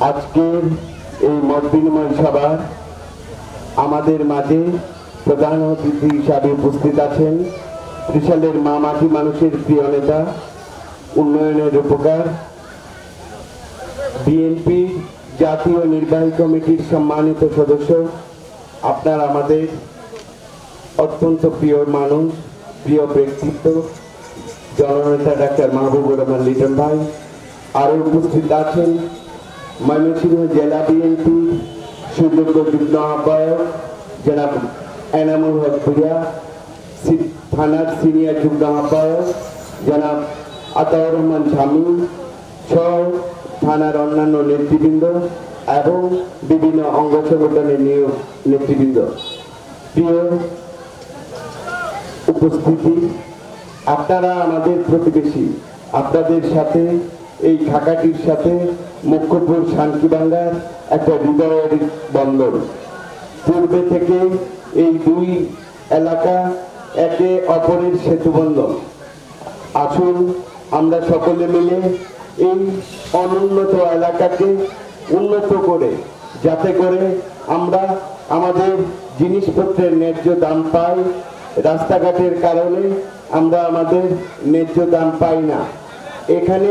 আজকের এই মত বিনিময় সভা আমাদের মাঝে প্রধান অতিথি হিসাবে উপস্থিত আছেন। ত্রিশালের মা মাটি মানুষের প্রিয় নেতা, উন্নয়নের উপকার, বিএনপি জাতীয় নির্বাহী কমিটির সম্মানিত সদস্য, আপনার আমাদের অত্যন্ত প্রিয় মানুষ, প্রিয় ব্যক্তিত্ব, জননেতা ডাক্তার মাহবুবুর রহমান লিটন ভাই, আরও উপস্থিত আছেন। ময়মনসিংহ জেলা বিএনপি সুযোগ্য যুগ্ম আহ্বায়ক জনাব এনামুল হক ভুইয়া, সি- থানার সিনিয়র যুগ্ম আহ্বায়ক জনাব আতাউর রহমান শামীম সহ থানার অন্যান্য নেতৃবৃন্দ এবং বিভিন্ন অঙ্গ সংগঠনের নিয়োগ নেতৃবৃন্দ। প্রিয় উপস্থিতি, আপনারা আমাদের প্রতিবেশী, আপনাদের সাথে এই ঢাকাটির সাথে মুখ্যপুর শান্তিবাঙ্গার একটা হৃদয়ের বন্দর। পূর্বে থেকে এই দুই এলাকা একে অপরের সেতু সেতুবন্ধন। আসুন আমরা সকলে মিলে এই অনুন্নত এলাকাকে উন্নত করে, যাতে করে আমরা আমাদের জিনিসপত্রের ন্যায্য দাম পাই। রাস্তাঘাটের কারণে আমরা আমাদের ন্যায্য দাম পাই না। এখানে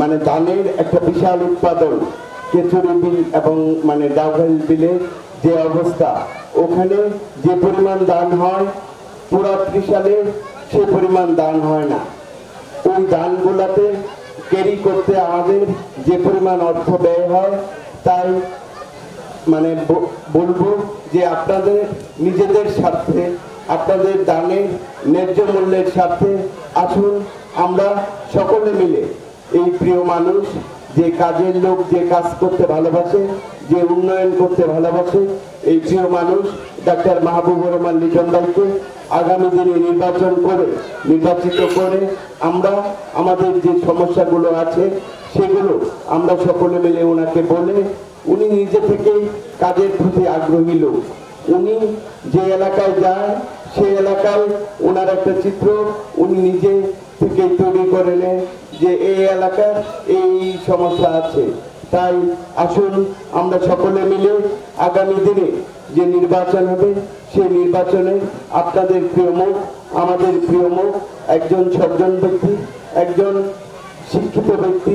মানে ধানের একটা বিশাল উৎপাদন, কেচুরি বিল এবং মানে ডাউহেল বিলের যে অবস্থা, ওখানে যে পরিমাণ দান হয়, পুরা ত্রিশালে সে পরিমাণ দান হয় না। ওই দানগুলাতে ক্যারি করতে আমাদের যে পরিমাণ অর্থ ব্যয় হয়, তাই মানে বলব যে আপনাদের নিজেদের স্বার্থে, আপনাদের দানের ন্যায্য মূল্যের স্বার্থে আসুন, আমরা সকলে মিলে এই প্রিয় মানুষ যে কাজের লোক, যে কাজ করতে ভালোবাসে, যে উন্নয়ন করতে ভালোবাসে, এই প্রিয় মানুষ ডাক্তার মাহবুবুর রহমান লিটন ভাইকে আগামী দিনে নির্বাচন করে, নির্বাচিত করে আমরা আমাদের যে সমস্যাগুলো আছে সেগুলো আমরা সকলে মিলে ওনাকে বলে উনি নিজে থেকেই কাজের প্রতি আগ্রহী লোক। উনি যে এলাকায় যায় সেই এলাকায় ওনার একটা চিত্র, উনি নিজে থেকে তৈরি করে নেয় যে এই এলাকার এই সমস্যা আছে। তাই আসুন আমরা সকলে মিলে আগামী দিনে যে নির্বাচন হবে, সেই নির্বাচনে আপনাদের প্রিয় মুখ, আমাদের প্রিয় মুখ, একজন সজ্জন ব্যক্তি, একজন শিক্ষিত ব্যক্তি,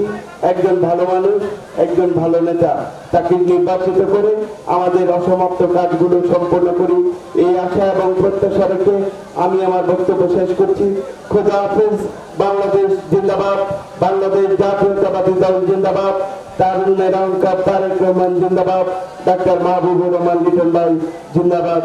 একজন ভালো মানুষ, একজন ভালো নেতা। তাকে নির্বাচিত করে আমাদের অসমাপ্ত কাজগুলো সম্পন্ন করি। এই আশা এবং প্রত্যাশা রেখে আমি আমার বক্তব্য শেষ করছি। খোদা হাফেজ, বাংলাদেশ জিন্দাবাদ, বাংলাদেশ জাতীয়তাবাদী দল জিন্দাবাদ, তারুণ্যের অঙ্কার তারেক রহমান জিন্দাবাদ, ডাক্তার মাহবুবুর রহমান লিটন ভাই জিন্দাবাদ।